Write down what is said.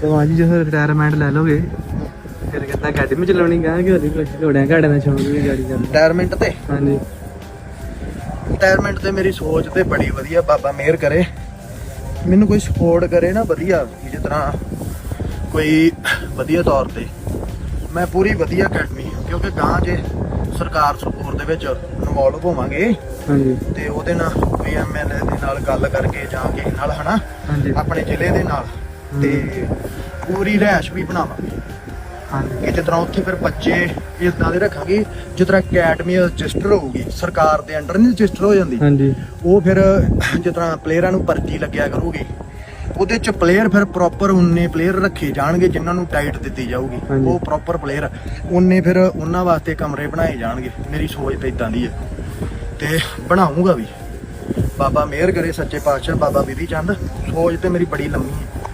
ਤੇ ਮਾਂ ਜੀ ਜਦੋਂ ਰਿਟਾਇਰਮੈਂਟ ਲੈ ਲੋਗੇ ਫਿਰ ਕਹਿੰਦਾ ਅਕੈਡਮੀ ਚਲਾਉਣੀ ਕਹਾਂ ਕਿ ਹੋਰੀ ਕੁਝ ਘੋੜਿਆਂ ਘਾੜਿਆਂ ਦਾ ਸ਼ੌਂਕ ਵੀ ਗਾੜੀ ਕਰਦਾ ਰਿਟਾਇਰਮੈਂਟ ਤੇ? ਹਾਂਜੀ। ਰਿਟਾਇਰਮੈਂਟ ਤੇ ਮੇਰੀ ਸੋਚ ਤੇ ਬੜੀ ਵਧੀਆ ਬਾਬਾ ਮਿਹਰ ਕਰੇ। ਮੈਨੂੰ ਕੋਈ ਸਪੋਰਟ ਕਰੇ ਨਾ ਵਧੀਆ ਜਿਸ ਤਰ੍ਹਾਂ ਕੋਈ ਵਧੀਆ ਤੌਰ ਤੇ। ਮੈਂ ਪੂਰੀ ਵਧੀਆ ਅਕੈਡਮੀ ਕਿਉਂਕਿ ਗਾਂ ਜੇ ਸਰਕਾਰ ਸਪੋਰਟ ਦੇ ਵਿੱਚ ਇਨਵੋਲਵ ਹੋਵਾਂਗੇ ਹਾਂਜੀ। ਤੇ ਉਹਦੇ ਨਾਲ ਕੋਈ ਐਮਐਲਏ ਦੇ ਨਾਲ ਗੱਲ ਕਰਕੇ ਜਾਂ ਕਿਸੇ ਨਾਲ ਹਨਾ? ਆਪਣੇ ਜ਼ਿਲ੍ਹੇ ਦੇ ਨਾਲ। ਤੇ ਪੂਰੀ ਰਹਿਸ਼ ਵੀ ਬਣਾਵਾਂਗੇ। ਹਾਂਜੀ। ਕਿ ਜਿਸ ਤਰ੍ਹਾਂ ਉੱਥੇ ਫਿਰ ਬੱਚੇ ਇਦਾਂ ਦੇ ਰੱਖਾਂਗੇ ਜਿਸ ਤਰ੍ਹਾਂ ਅਕੈਡਮੀ ਰਜਿਸਟਰ ਹੋਊਗੀ ਸਰਕਾਰ ਦੇ ਅੰਡਰ ਨਹੀਂ ਰਜਿਸਟਰ ਹੋ ਜਾਂਦੀ। ਹਾਂਜੀ। ਉਹ ਫਿਰ ਜਿਸ ਤਰ੍ਹਾਂ ਪਲੇਅਰਾਂ ਨੂੰ ਪਰਚੀ ਲੱਗਿਆ ਕਰੂਗੀ ਉਹਦੇ ਚ ਪਲੇਅਰ ਫਿਰ ਪ੍ਰੋਪਰ ਉਨੇ ਪਲੇਅਰ ਰੱਖੇ ਜਾਣਗੇ ਜਿਨ੍ਹਾਂ ਨੂੰ ਟਾਈਟ ਦਿੱਤੀ ਜਾਊਗੀ। ਉਹ ਪ੍ਰੋਪਰ ਪਲੇਅਰ ਉਨੇ ਫਿਰ ਉਹਨਾਂ ਵਾਸਤੇ ਕਮਰੇ ਬਣਾਏ ਜਾਣਗੇ। ਮੇਰੀ ਸੋਚ ਤੇ ਇਦਾਂ ਦੀ ਹੈ ਤੇ ਬਣਾਉਂਗਾ ਵੀ। ਬਾਬਾ ਮਿਹਰ ਕਰੇ ਸੱਚੇ ਪਾਤਸ਼ਾਹ ਬਾਬਾ ਵਿਧੀ ਚੰਦ ਸੋਚ ਤੇ ਮੇਰੀ ਬੜੀ ਲੰਮੀ ਹੈ